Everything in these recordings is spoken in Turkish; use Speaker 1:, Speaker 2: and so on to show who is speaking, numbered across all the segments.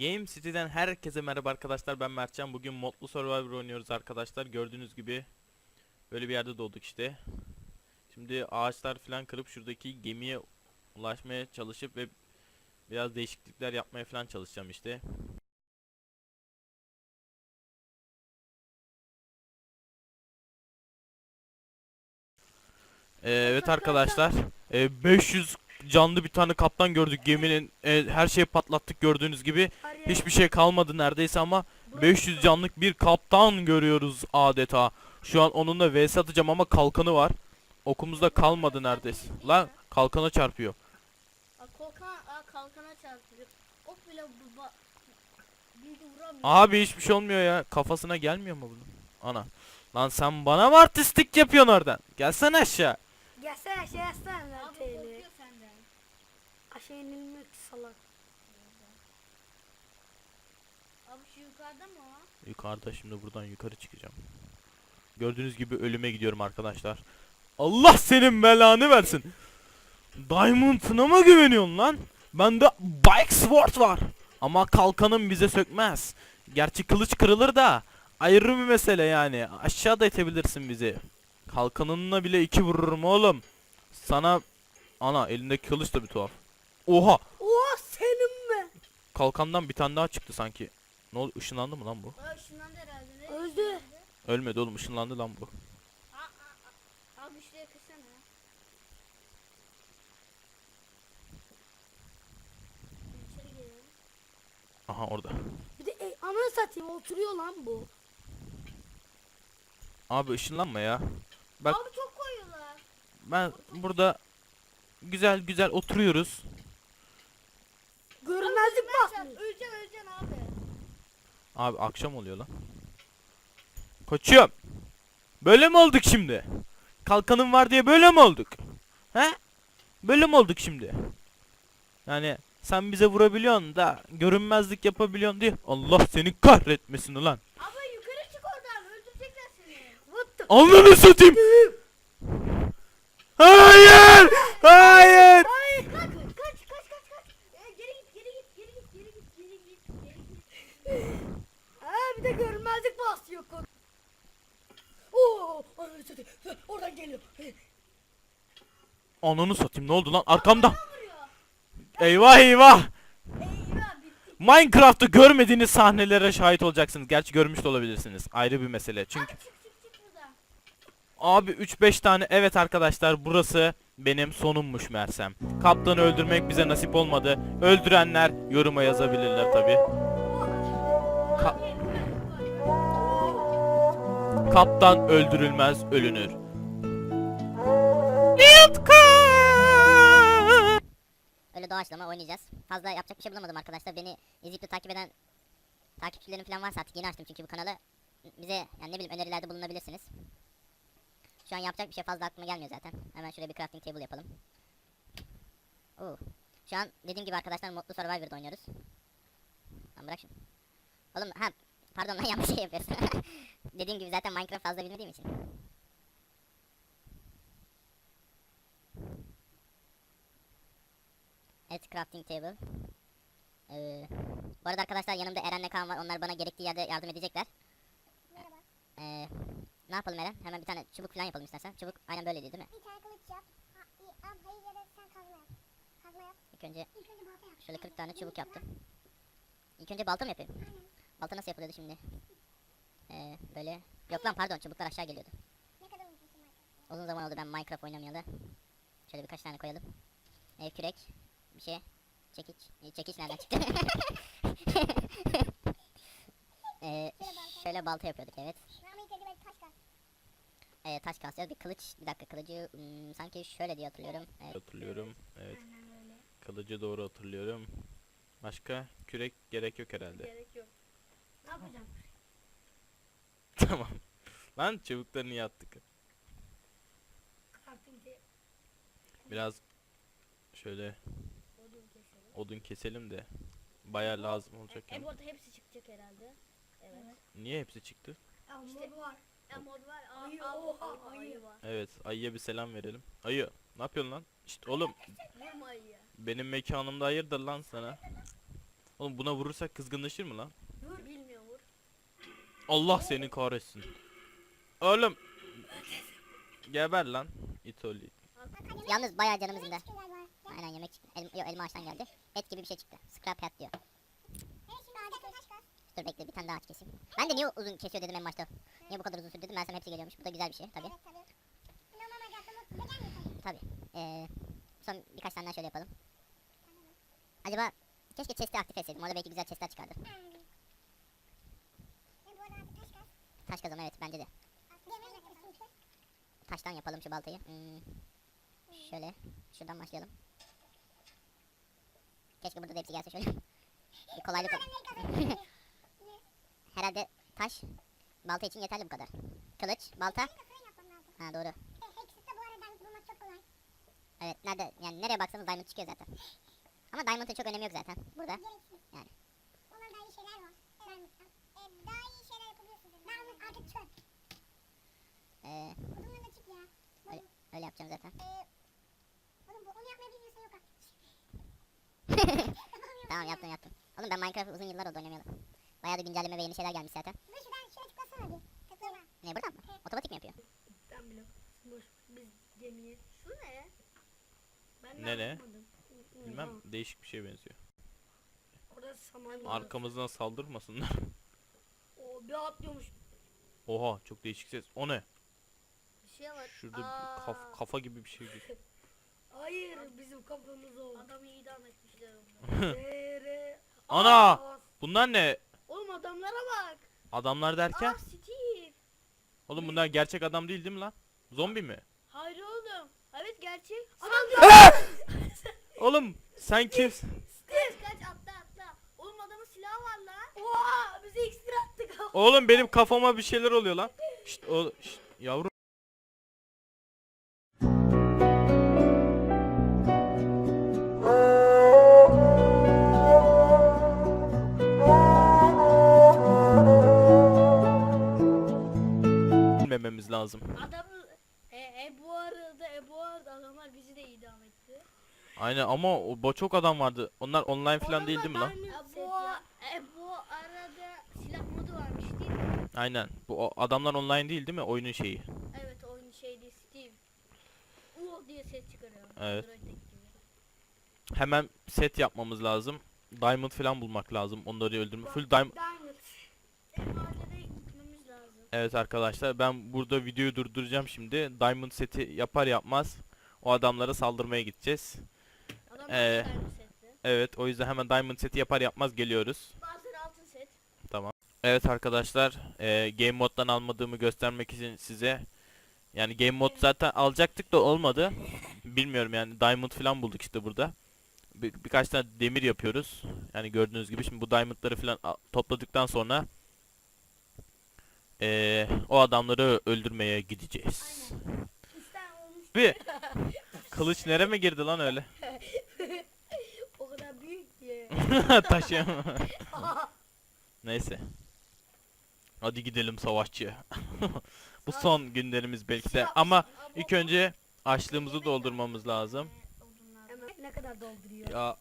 Speaker 1: Game City'den herkese merhaba arkadaşlar. Ben Mertcan. Bugün modlu Survivor oynuyoruz arkadaşlar. Gördüğünüz gibi böyle bir yerde doğduk işte. Şimdi ağaçlar falan kırıp şuradaki gemiye ulaşmaya çalışıp ve biraz değişiklikler yapmaya falan çalışacağım işte. Ee, evet arkadaşlar ee, 500 canlı bir tane kaptan gördük geminin ee, her şeyi patlattık gördüğünüz gibi Hiçbir şey kalmadı neredeyse ama 500 canlık bir kaptan görüyoruz adeta. Şu an onunla vs atacağım ama kalkanı var. Okumuzda kalmadı neredeyse. Lan kalkana çarpıyor. Abi hiçbir şey olmuyor ya. Kafasına gelmiyor mu bunun? Ana. Lan sen bana mı artistlik yapıyorsun oradan? Gelsene aşağı.
Speaker 2: Gelsene aşağı yazsana Aşağı inilmek salak.
Speaker 3: Abi şu yukarıda mı o?
Speaker 1: Yukarıda şimdi buradan yukarı çıkacağım. Gördüğünüz gibi ölüme gidiyorum arkadaşlar. Allah senin belanı versin. Diamond'ına mı güveniyorsun lan? Bende Bike Sword var. Ama kalkanım bize sökmez. Gerçi kılıç kırılır da ayrı bir mesele yani. Aşağıda itebilirsin bizi. Kalkanınla bile iki vururum oğlum. Sana ana elindeki kılıç da bir tuhaf. Oha!
Speaker 2: Oha senin mi?
Speaker 1: Kalkandan bir tane daha çıktı sanki. Ne oldu? Işınlandı mı lan bu?
Speaker 3: Aa ışınlandı herhalde. Ne
Speaker 2: Öldü.
Speaker 1: Ölmedi oğlum ışınlandı lan bu.
Speaker 3: Aa, aa, aa. Abi şuraya kırsana. İçeri girelim.
Speaker 1: Aha orada.
Speaker 2: Bir de e, ananı satayım oturuyor lan bu.
Speaker 1: Abi ışınlanma ya. Bak
Speaker 3: Abi çok koyuyorlar.
Speaker 1: ben burada güzel güzel oturuyoruz.
Speaker 2: Görünmezlik basmış.
Speaker 3: Öleceksin öleceksin abi.
Speaker 1: Abi akşam oluyor lan. Koçum. Böyle mi olduk şimdi? Kalkanım var diye böyle mi olduk? He? Böyle mi olduk şimdi? Yani sen bize vurabiliyorsun da görünmezlik yapabiliyorsun diye Allah seni kahretmesin ulan.
Speaker 3: Abi yukarı çık oradan. Öldürecekler seni.
Speaker 2: What the
Speaker 1: satayım. Hayır!
Speaker 3: Kaç kaç kaç kaç kaç. Ee, geri git geri git geri git geri git geri git geri git.
Speaker 2: Ha bir de görünmezlik basıyor kok. Oo, ananı satayım. Oradan geliyor.
Speaker 1: Ananı satayım ne oldu lan arkamda. Eyvah eyvah. Minecraft'ta görmediğiniz sahnelere şahit olacaksınız. Gerçi görmüş de olabilirsiniz. Ayrı bir mesele. Çünkü abi 3-5 tane evet arkadaşlar burası benim sonummuş Mersem. Kaptanı öldürmek bize nasip olmadı. Öldürenler yoruma yazabilirler tabi. Ka- Kaptan öldürülmez ölünür.
Speaker 4: Doğaçlama oynayacağız. Fazla yapacak bir şey bulamadım arkadaşlar. Beni izleyip de takip eden takipçilerim falan varsa artık yeni açtım çünkü bu kanalı. Bize yani ne bileyim önerilerde bulunabilirsiniz. Şu an yapacak bir şey fazla aklıma gelmiyor zaten. Hemen şuraya bir crafting table yapalım. Oo. Şu an dediğim gibi arkadaşlar modlu Survivor'da oynuyoruz. Lan bırak şunu. Oğlum ha pardon lan yanlış şey yapıyorsun. dediğim gibi zaten Minecraft fazla bilmediğim için. Evet crafting table. Ee, bu arada arkadaşlar yanımda Eren'le Kaan var. Onlar bana gerektiği yerde yardım edecekler.
Speaker 5: Merhaba.
Speaker 4: Ee, ne yapalım Eren? Hemen bir tane çubuk falan yapalım istersen. Çubuk aynen böyleydi değil mi?
Speaker 5: Bir tane kılıç yap. Ha, al, hayır ya da sen kazma yap. Kazma yap.
Speaker 4: İlk önce
Speaker 5: İlk önce balta yap.
Speaker 4: şöyle 40 tane çubuk yaptım. İlk önce balta mı yapayım?
Speaker 5: Aynen.
Speaker 4: Balta nasıl yapılıyordu şimdi? Ee, böyle. Yok lan pardon çubuklar aşağı geliyordu.
Speaker 5: Ne kadar.
Speaker 4: Uzun zaman oldu ben Minecraft oynamayalı. Şöyle birkaç tane koyalım. Ev kürek. Bir şey. Çekiç. Ee, çekiç nereden çıktı? ee, şöyle balta yapıyorduk evet. Ee, taş kasacağız. Bir kılıç. Bir dakika kılıcı hmm, sanki şöyle diye hatırlıyorum. Evet.
Speaker 1: Hatırlıyorum. Evet. Kılıcı doğru hatırlıyorum. Başka kürek gerek yok herhalde.
Speaker 3: Gerek yok. Ne yapacağım?
Speaker 1: tamam. Lan çubukları niye attık? Biraz şöyle.
Speaker 3: Odun keselim
Speaker 1: de baya lazım olacak
Speaker 3: E
Speaker 1: yani.
Speaker 3: bu arada hepsi çıkacak herhalde. Evet.
Speaker 1: Niye hepsi çıktı?
Speaker 3: İşte var. E mod var. Aa,
Speaker 2: Ayı,
Speaker 3: aa,
Speaker 2: oha, ayı.
Speaker 3: ayı var.
Speaker 1: Evet ayıya bir selam verelim. Ayı ne yapıyorsun lan? İşte oğlum
Speaker 3: Vurma ayıya.
Speaker 1: benim mekanımda hayırdır lan sana. Oğlum buna vurursak kızgınlaşır mı lan?
Speaker 2: Vur. Bilmiyor vur.
Speaker 1: Allah seni kahretsin. Oğlum. Geber lan. İtoli.
Speaker 4: Yalnız bayağı canımız indi. Aynen yemek çıktı. El, yo, elma ağaçtan geldi. Et gibi bir şey çıktı. Scrap hat diyor.
Speaker 5: Kaz.
Speaker 4: Dur bekle bir tane daha ağaç keseyim. Ben de niye uzun kesiyor dedim en başta. Niye bu kadar uzun sürdü dedim. Meğersem hepsi geliyormuş. Bu da güzel bir şey tabii.
Speaker 5: Evet tabii. Tabii.
Speaker 4: Ee, son birkaç tane daha şöyle yapalım. Acaba keşke chest'i aktif etseydim. Orada belki güzel chest'ler çıkardı.
Speaker 5: Taş kaz.
Speaker 4: Taş kazan evet bence de. Taştan yapalım şu baltayı. Hmm. Şöyle. Şuradan başlayalım. Keşke burada da hepsi gelse şöyle. kolaylık olur. Herhalde taş balta için yeterli bu kadar. Kılıç, balta. Ha doğru. Evet nerede yani nereye baksanız diamond çıkıyor zaten. Ama diamond'ın çok önemi yok zaten. Burada. Yani.
Speaker 5: Ondan daha iyi şeyler var. Diamond'dan. E, daha iyi şeyler yapabiliyorsunuz. Diamond artık çöp.
Speaker 4: Ee,
Speaker 5: Odundan da çık ya. Bu-
Speaker 4: Öyle. öyle yapacağım zaten.
Speaker 5: E, oğlum bu onu yapmayı bilmiyorsan yok artık.
Speaker 4: Tamam yaptım yaptım. Oğlum ben Minecraft uzun yıllar oldu oynamayalı. Bayağı da güncelleme ve yeni şeyler gelmiş zaten.
Speaker 5: Dur şuradan şöyle tıklasana bir. Tıkla.
Speaker 4: Ne buradan mı? Otomatik mi yapıyor?
Speaker 2: Ben bile. Boş. Biz gemiye. Şu ne? Ben
Speaker 1: Ne ne? Bilmem değişik bir şeye benziyor.
Speaker 2: Orada saman var.
Speaker 1: Arkamızdan saldırmasınlar.
Speaker 2: O bir atlıyormuş.
Speaker 1: Oha çok değişik ses. O ne?
Speaker 2: Bir şey var.
Speaker 1: Şurada bir kaf- kafa gibi bir şey.
Speaker 2: Hayır bizim kafamız o. Adamı idam etmişler onu.
Speaker 1: Ana! Bunlar ne?
Speaker 2: Oğlum adamlara bak.
Speaker 1: Adamlar derken?
Speaker 2: Aa Steve.
Speaker 1: Oğlum bunlar gerçek adam değil değil mi lan? Zombi mi?
Speaker 2: Hayır oğlum. Evet gerçek. Adam
Speaker 1: Oğlum sen kimsin?
Speaker 2: Kaç kaç atla atla. Oğlum adamın silahı var lan. Oha bize iksir attık.
Speaker 1: Oğlum benim kafama bir şeyler oluyor lan. Şşt, o, şşt, yavrum. Lazım.
Speaker 2: Adam e, e bu arada e bu arada adamlar bizi de idam etti.
Speaker 1: Aynen ama o bo- çok adam vardı. Onlar online falan değil değil mi lan?
Speaker 2: E bu, e bu arada silah modu varmış değil mi?
Speaker 1: Aynen. Bu o adamlar online değil değil mi? Oyunun şeyi.
Speaker 2: Evet oyun şeydi Steve. U diye ses çıkarıyor.
Speaker 1: Evet.
Speaker 2: Android'deki gibi.
Speaker 1: Hemen set yapmamız lazım. Diamond falan bulmak lazım. Onları öldürme. Full diamond.
Speaker 2: Diamond.
Speaker 1: Evet arkadaşlar ben burada videoyu durduracağım şimdi. Diamond seti yapar yapmaz o adamlara saldırmaya gideceğiz.
Speaker 2: Adam
Speaker 1: Ee. Evet o yüzden hemen Diamond seti yapar yapmaz geliyoruz.
Speaker 2: Altın set.
Speaker 1: Evet arkadaşlar e, Game Mode'dan almadığımı göstermek için size yani Game Mode zaten alacaktık da olmadı. Bilmiyorum yani Diamond falan bulduk işte burada. Bir, birkaç tane demir yapıyoruz. Yani gördüğünüz gibi şimdi bu Diamond'ları falan topladıktan sonra e, o adamları öldürmeye gideceğiz. Bir kılıç nereme girdi lan öyle?
Speaker 2: O kadar büyük ki.
Speaker 1: Taşıyamam. Neyse. Hadi gidelim savaşçıya. Bu son günlerimiz belki de ama ilk önce açlığımızı doldurmamız lazım.
Speaker 2: Ne kadar dolduruyor?
Speaker 1: Ya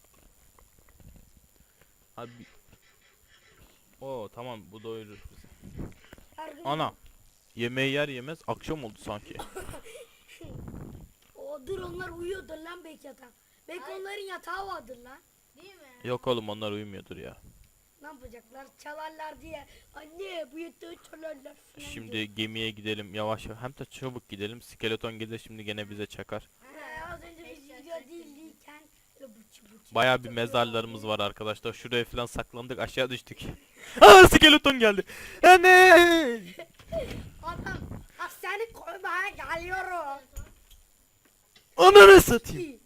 Speaker 1: Abi Oo tamam bu doyurur bizi.
Speaker 2: Her gün
Speaker 1: Ana yemeği yer yemez akşam oldu sanki.
Speaker 2: O dur onlar uyuyordur lan belki yatağa. Belki onların yatağı vardır lan. Değil mi?
Speaker 1: Yok oğlum onlar uyumuyordur ya.
Speaker 2: Ne yapacaklar? Çalarlar diye. Anne bu yatağı çalarlar falan
Speaker 1: Şimdi
Speaker 2: diye.
Speaker 1: gemiye gidelim yavaş yavaş. Hem de çabuk gidelim. Skeleton gelir şimdi gene bize çakar.
Speaker 2: He, az önce biz video bıçı bıçı
Speaker 1: Baya bir mezarlarımız var arkadaşlar. Şuraya falan saklandık aşağı düştük. Aa skeleton geldi. Anne.
Speaker 2: Adam ha seni koymaya geliyorum.
Speaker 1: Ananı satayım.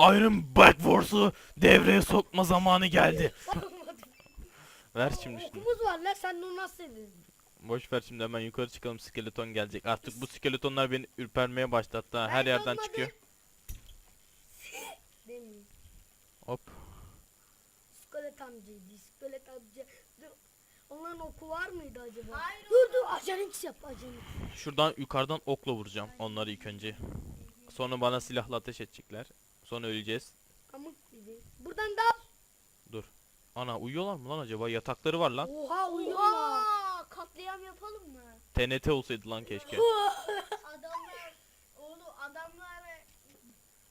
Speaker 1: Iron Back Force'u devreye sokma zamanı geldi. ver şimdi şunu.
Speaker 2: Okumuz var lan sen onu nasıl edin?
Speaker 1: Boş ver şimdi hemen yukarı çıkalım skeleton gelecek. Artık bu skeletonlar beni ürpermeye başladı hatta her yerden çıkıyor. Hop.
Speaker 2: İskelet amcaydı iskelet amca. Dur. Onların oku var mıydı acaba? Hayır. Dur dur ajan X yap ajan X.
Speaker 1: Şuradan yukarıdan okla vuracağım onları ilk önce. Sonra bana silahla ateş edecekler. Sonra öleceğiz.
Speaker 2: Amık gibi. tane daha.
Speaker 1: Ana uyuyorlar mı lan acaba? Yatakları var lan.
Speaker 2: Oha uyuyorlar.
Speaker 3: Oha! Katliam yapalım mı?
Speaker 1: TNT olsaydı lan keşke.
Speaker 3: Adamlar oğlum adamlar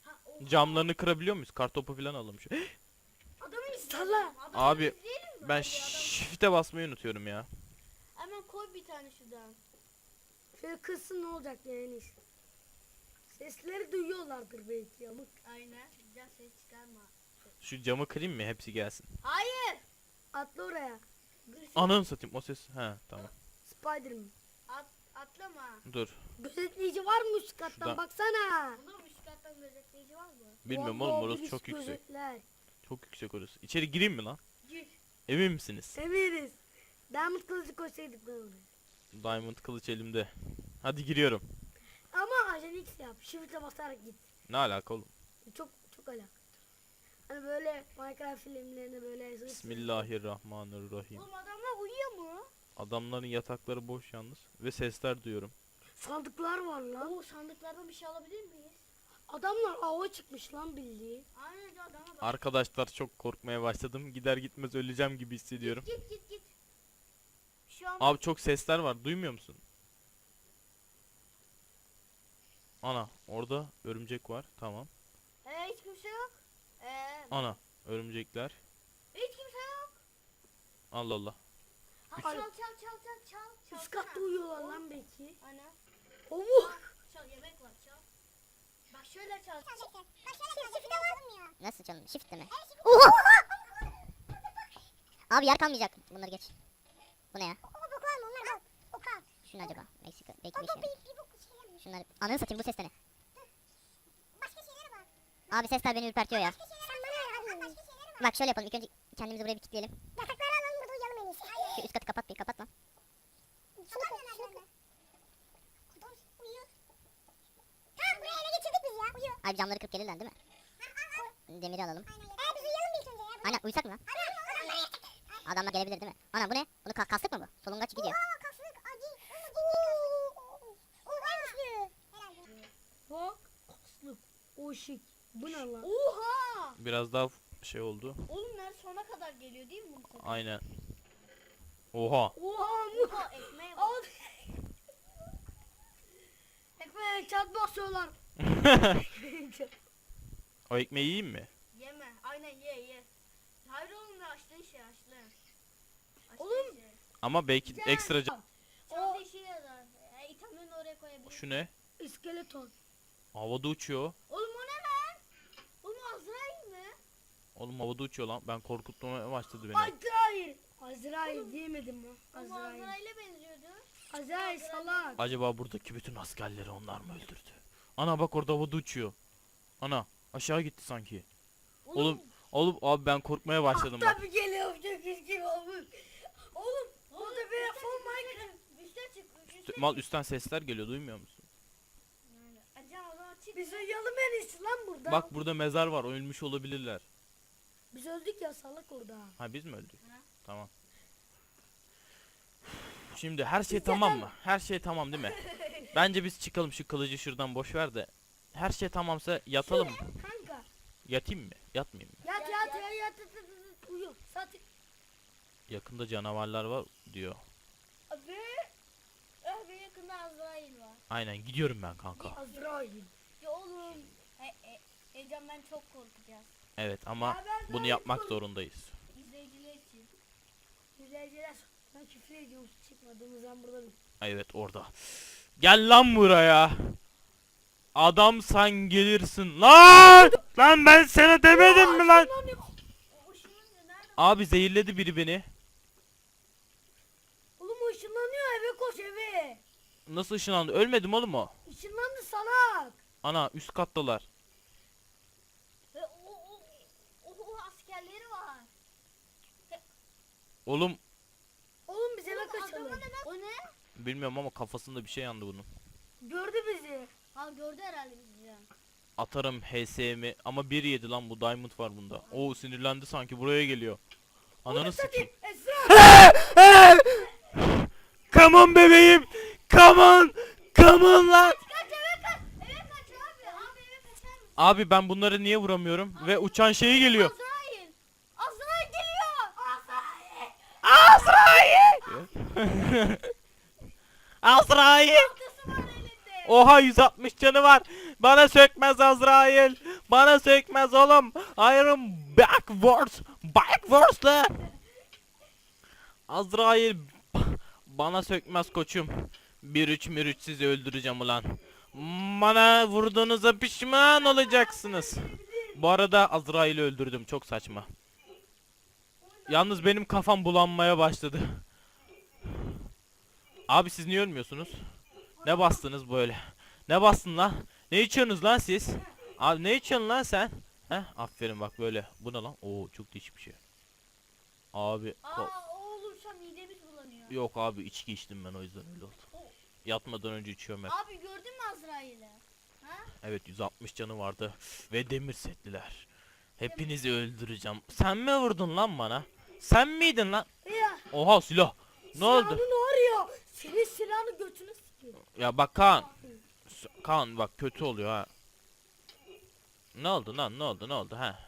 Speaker 3: ha, o-
Speaker 1: Camlarını kırabiliyor muyuz? Kartopu falan alalım şu.
Speaker 3: adamı izleyelim.
Speaker 2: Salla.
Speaker 3: Adamı
Speaker 1: Abi,
Speaker 3: izleyelim mi?
Speaker 1: Ben
Speaker 3: Hadi
Speaker 1: shift'e basmayı unutuyorum ya.
Speaker 3: Hemen koy bir tane şuradan.
Speaker 2: Şöyle kızsın ne olacak yani. Sesleri duyuyorlardır belki yamuk.
Speaker 3: Aynen. Güzel ses çıkarma.
Speaker 1: Şu camı kırayım mı? Hepsi gelsin.
Speaker 3: Hayır.
Speaker 2: Atla oraya.
Speaker 1: Ananı satayım o ses. He tamam.
Speaker 2: Spiderman.
Speaker 3: At, atlama.
Speaker 1: Dur.
Speaker 2: Gözetleyici var mı üst kattan
Speaker 1: Şurada.
Speaker 2: baksana.
Speaker 3: Oğlum üst kattan gözetleyici var mı?
Speaker 1: Bilmiyorum
Speaker 2: Vallahi
Speaker 1: oğlum orası
Speaker 2: birisi
Speaker 1: çok yüksek.
Speaker 2: gözetler.
Speaker 1: Çok yüksek orası. İçeri gireyim mi lan?
Speaker 3: Gir.
Speaker 1: Emin misiniz?
Speaker 2: Eminiz. Diamond kılıcı koysaydık ben oraya.
Speaker 1: Diamond kılıç elimde. Hadi giriyorum.
Speaker 2: Ama ajan X yap. Shift'e basarak git.
Speaker 1: Ne alaka oğlum?
Speaker 2: Çok çok alakalı. Hani böyle Minecraft filmlerinde böyle
Speaker 1: Bismillahirrahmanirrahim.
Speaker 3: Oğlum adamlar uyuyor mu?
Speaker 1: Adamların yatakları boş yalnız. Ve sesler duyuyorum.
Speaker 2: Sandıklar var lan.
Speaker 3: Oo sandıklardan bir şey alabilir miyiz?
Speaker 2: Adamlar ava çıkmış lan.
Speaker 3: Aynen adama bak.
Speaker 1: Arkadaşlar çok korkmaya başladım. Gider gitmez öleceğim gibi hissediyorum.
Speaker 3: Git git git. Şu an
Speaker 1: Abi çok sesler var. Duymuyor musun? Ana orada örümcek var. Tamam.
Speaker 3: ee, hiç kimse yok. Ee,
Speaker 1: Ana örümcekler.
Speaker 3: hiç kimse yok.
Speaker 1: Allah Allah.
Speaker 3: Çal çal çal çal çal.
Speaker 2: Üst
Speaker 3: Çalsana.
Speaker 2: katta uyuyorlar lan belki.
Speaker 3: Ana.
Speaker 2: Oh!
Speaker 3: Çal yemek var çal. Bak şöyle çal.
Speaker 5: Şöyle çalacaksın. olmuyor.
Speaker 4: Nasıl canım? Shift mi? Abi yer kalmayacak. Bunları geç. Bu ne ya?
Speaker 5: O boku alma onlar al. Oku al.
Speaker 4: Şu ne acaba? Meksika. Belki bir şey. Şunları. Ananı satayım bu ses ne? Abi sesler beni ürpertiyor ya.
Speaker 5: Bak
Speaker 4: şöyle yapalım. İlk önce kendimizi buraya bir kilitleyelim.
Speaker 5: Yatakları alalım burada uyuyalım en iyisi. Hayır.
Speaker 4: Şu üst katı kapat bir kapat lan.
Speaker 5: Şunu koy. Şunu koy. Adam uyuyor. Tamam burayı ele geçirdik biz ya. Uyuyor.
Speaker 4: Abi camları kırıp gelirler değil mi? Demiri alalım.
Speaker 5: Ee biz uyuyalım ilk önce ya.
Speaker 4: Aynen uyusak mı lan? Adamlar gelebilir değil mi? Ana bu ne? Bunu ka- kastık mı bu? Solungaç gidiyor.
Speaker 5: Oo kaslık acı.
Speaker 2: Bak. Kaslık. O şık. Bu ne lan?
Speaker 3: Oha!
Speaker 1: Biraz daha şey oldu.
Speaker 3: Oğlum nerede sona kadar geliyor değil mi bu?
Speaker 1: Aynen. Oha.
Speaker 2: Oha?
Speaker 3: Oha
Speaker 2: çat basıyorlar.
Speaker 1: o ekmeği yiyeyim mi?
Speaker 3: Yeme. Aynen ye ye. Hayır oğlum ya açtığın şey açtı. Açtığın
Speaker 2: Oğlum.
Speaker 3: şey.
Speaker 1: Ama belki ekstra ca-
Speaker 3: Çaldığı işe yarar. E, itemlerini oraya koyabilir.
Speaker 1: Şu ne?
Speaker 2: İskeleton.
Speaker 1: Havada uçuyor.
Speaker 3: Oğlum o ne lan? Oğlum Azrail mi?
Speaker 1: Oğlum havada uçuyor lan. Ben korkutmaya başladı beni.
Speaker 2: Azrail. Azrail diyemedim mi?
Speaker 3: Oğlum
Speaker 2: Azrail.
Speaker 3: Azrail'e benziyordu.
Speaker 2: Azrail salak.
Speaker 1: Acaba buradaki bütün askerleri onlar mı öldürdü? Ana bak orada havada uçuyor. Ana aşağı gitti sanki. Oğlum oğlum abi ben korkmaya başladım bak.
Speaker 2: Tabii geliyor çok üzgün olmuş. Oğlum burada bir full Minecraft.
Speaker 3: Üste çık. Üste
Speaker 1: Üst- Mal üstten sesler geliyor duymuyor musun?
Speaker 2: Biz uyuyalım en iyisi lan burada.
Speaker 1: Bak burada mezar var ölmüş olabilirler.
Speaker 2: Biz öldük ya salak orada.
Speaker 1: Ha biz mi öldük?
Speaker 3: Ha.
Speaker 1: Tamam. Şimdi her şey tamam mı? Her şey tamam değil mi? Bence biz çıkalım şu kılıcı şuradan boş ver de. Her şey tamamsa yatalım mı?
Speaker 2: Kanka.
Speaker 1: Yatayım mı? Yatmayayım mı?
Speaker 2: Yat
Speaker 3: Yat,
Speaker 2: yat
Speaker 3: yat.
Speaker 2: yat yat yat uyu.
Speaker 1: Yakında canavarlar var diyor.
Speaker 3: Ve ve yakında Azrail var.
Speaker 1: Aynen gidiyorum ben kanka.
Speaker 2: Azrail.
Speaker 3: Ya oğlum. He, he, Heyecan ben çok korkacağız.
Speaker 1: Evet ama
Speaker 2: Ya ben
Speaker 1: bunu
Speaker 2: daha
Speaker 1: yapmak zorundayız.
Speaker 3: İzleyiciler için.
Speaker 2: İzleyiciler ben küfür ediyorum çıkmadığımız an burada bir.
Speaker 1: Evet orada. Gel lan buraya. Adam sen gelirsin lan. Lan ben sana demedim mi lan? Abi zehirledi biri beni.
Speaker 2: Oğlum o ışınlanıyor eve koş eve.
Speaker 1: Nasıl ışınlandı? Ölmedim oğlum o.
Speaker 2: Işınlandı salak.
Speaker 1: Ana üst kattalar.
Speaker 3: O, o, o, o askerleri var.
Speaker 1: Oğlum
Speaker 3: O ne?
Speaker 1: bilmiyorum ama kafasında bir şey yandı bunun.
Speaker 2: Gördü bizi.
Speaker 3: Ha gördü herhalde bizi ya.
Speaker 1: Atarım HS'mi ama bir yedi lan bu diamond var bunda. Oo sinirlendi sanki buraya geliyor. Ananı sikeyim.
Speaker 2: Esra.
Speaker 1: Come on bebeğim. Come on. Come on lan.
Speaker 3: Kaç eve kaç. Eve kaç abi. Abi eve kaçar mısın?
Speaker 1: Abi ben bunları niye vuramıyorum? Ve uçan şeyi geliyor.
Speaker 3: Azrail.
Speaker 1: Azrail. Oha 160 canı var. Bana sökmez Azrail. Bana sökmez oğlum. Iron backwards. Backwards la. Azrail bana sökmez koçum. Bir üç bir üç sizi öldüreceğim ulan. Bana vurduğunuza pişman olacaksınız. Bu arada Azrail'i öldürdüm çok saçma. Yalnız benim kafam bulanmaya başladı. Abi siz niye ölmüyorsunuz? Ne bastınız böyle? Ne bastın lan? Ne içiyorsunuz lan siz? Abi ne içiyorsun lan sen? Heh aferin bak böyle. Bu ne lan? Oo çok değişik bir şey. Abi
Speaker 3: Aa o olursa midemiz bulanıyor.
Speaker 1: yok abi içki içtim ben o yüzden öyle oldu. Yatmadan önce içiyorum hep.
Speaker 3: Abi gördün mü Azrail'i? Ha?
Speaker 1: Evet 160 canı vardı ve demir setliler. Hepinizi öldüreceğim. Sen mi vurdun lan bana? Sen miydin lan? Oha silah. Ne oldu?
Speaker 2: Silahını ne arıyor? Senin silahını götüne sıkıyor.
Speaker 1: Ya bak Kaan. S- Kaan bak kötü oluyor ha. Ne oldu lan ne oldu ne oldu ha?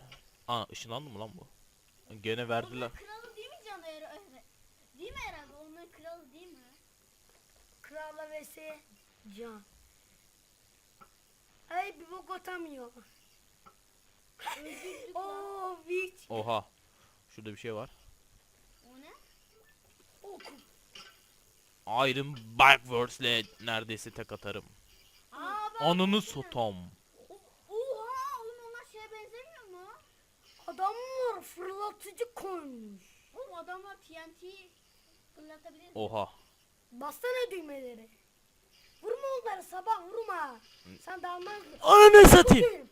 Speaker 1: Aa ışınlandı mı lan bu? Gene verdiler.
Speaker 3: Onların kralı değil mi Can Eğer- Değil mi herhalde? Onların kralı değil mi?
Speaker 2: Kralla vs. Can. Ay bir bok atamıyor.
Speaker 3: Lan.
Speaker 2: Oo.
Speaker 1: Oha. Şurada bir şey var. Iron Backwards'le neredeyse tek atarım. Sotam.
Speaker 3: O- Oha oğlum onlar şeye benzemiyor mu?
Speaker 2: Adam var fırlatıcı koymuş.
Speaker 3: Oğlum adamlar TNT fırlatabilir mi?
Speaker 1: Oha.
Speaker 2: Bassana düğmeleri. Vurma onları sabah vurma. Sen dalmaz?
Speaker 1: Ananı satayım.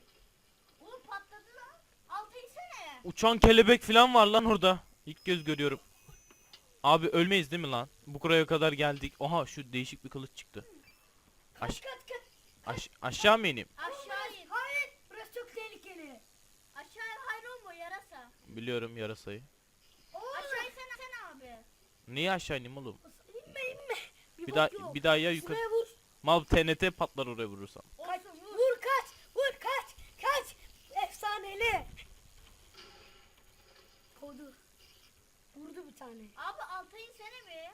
Speaker 3: Oğlum patladı lan. Altı insene.
Speaker 1: Uçan kelebek falan var lan orada. İlk göz görüyorum. Abi ölmeyiz değil mi lan? Bu buraya kadar geldik. Oha şu değişik bir kılıç çıktı. Aş aş aşağı mı ineyim?
Speaker 3: Aşağı in.
Speaker 2: Hayır burası çok tehlikeli.
Speaker 3: Aşağı hayır olma yarasa.
Speaker 1: Biliyorum yarasayı.
Speaker 3: Aşağı insene sen abi.
Speaker 1: Niye aşağı ineyim oğlum?
Speaker 2: İnme inme. Bir,
Speaker 1: Bir daha
Speaker 2: yok.
Speaker 1: bir daha ya yukarı. Mal TNT patlar oraya vurursam.
Speaker 2: Kaç.
Speaker 3: Olsun vur.
Speaker 2: Vur kaç. Vur kaç. Kaç. Efsaneli. Kodu. Vurdu bir tane.
Speaker 3: Abi alta insene be.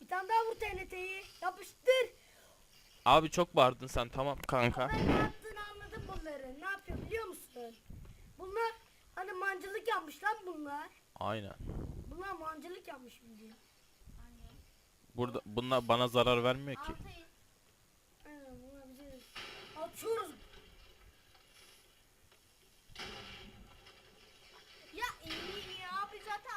Speaker 2: Bir tane daha vur TNT'yi. Yapıştır.
Speaker 1: Abi çok bağırdın sen tamam kanka.
Speaker 2: Ben ne yaptığını anladım bunları. Ne yapıyor biliyor musun? Bunlar hani mancılık yapmış lan bunlar.
Speaker 1: Aynen.
Speaker 2: Bunlar mancılık yapmış bildiğin.
Speaker 1: Burada bunlar bana zarar vermiyor ki.
Speaker 3: Alta in.
Speaker 2: Aynen bunlar bize atıyoruz.
Speaker 3: Ya iyi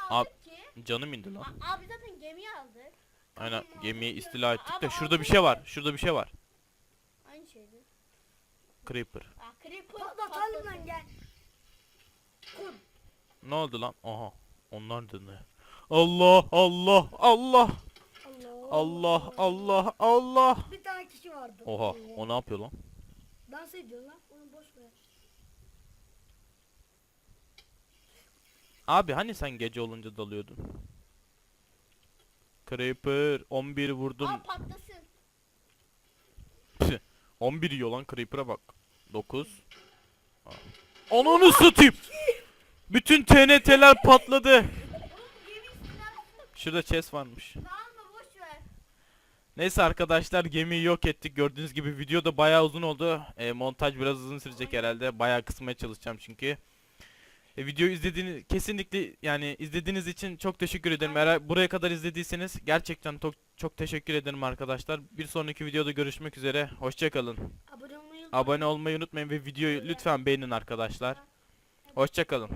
Speaker 3: abi aldık ki.
Speaker 1: Canım indi lan.
Speaker 3: A- abi zaten gemiyi aldık.
Speaker 1: Aynen gemiyi istila ettik
Speaker 3: Abi
Speaker 1: de şurada bir şey var. Şurada bir şey var.
Speaker 3: Aynı şeydi.
Speaker 1: Creeper.
Speaker 3: Ah creeper
Speaker 2: Patlatalım
Speaker 3: patladı.
Speaker 2: lan gel. Kur.
Speaker 1: Ne oldu lan? Aha. Onlar da ne? Allah Allah Allah
Speaker 2: Allah.
Speaker 1: Allah Allah Allah.
Speaker 2: Bir tane kişi vardı.
Speaker 1: Oha o ne yapıyor lan?
Speaker 2: Dans ediyor lan. Onu boş ver.
Speaker 1: Abi hani sen gece olunca dalıyordun? Creeper 11 vurdum.
Speaker 3: Aa patlasın.
Speaker 1: 11 yiyor lan Creeper'a bak. 9. Ananı satayım. Bütün TNT'ler patladı. Şurada chest varmış. Neyse arkadaşlar gemiyi yok ettik. Gördüğünüz gibi video da bayağı uzun oldu. E, montaj biraz uzun sürecek herhalde. Bayağı kısmaya çalışacağım çünkü. E, videoyu izlediğiniz kesinlikle yani izlediğiniz için çok teşekkür ederim. Eğer buraya kadar izlediyseniz gerçekten çok çok teşekkür ederim arkadaşlar. Bir sonraki videoda görüşmek üzere. Hoşçakalın.
Speaker 2: Abone olmayı
Speaker 1: Abone olmayı unutmayın ve videoyu lütfen beğenin arkadaşlar. Hoşçakalın.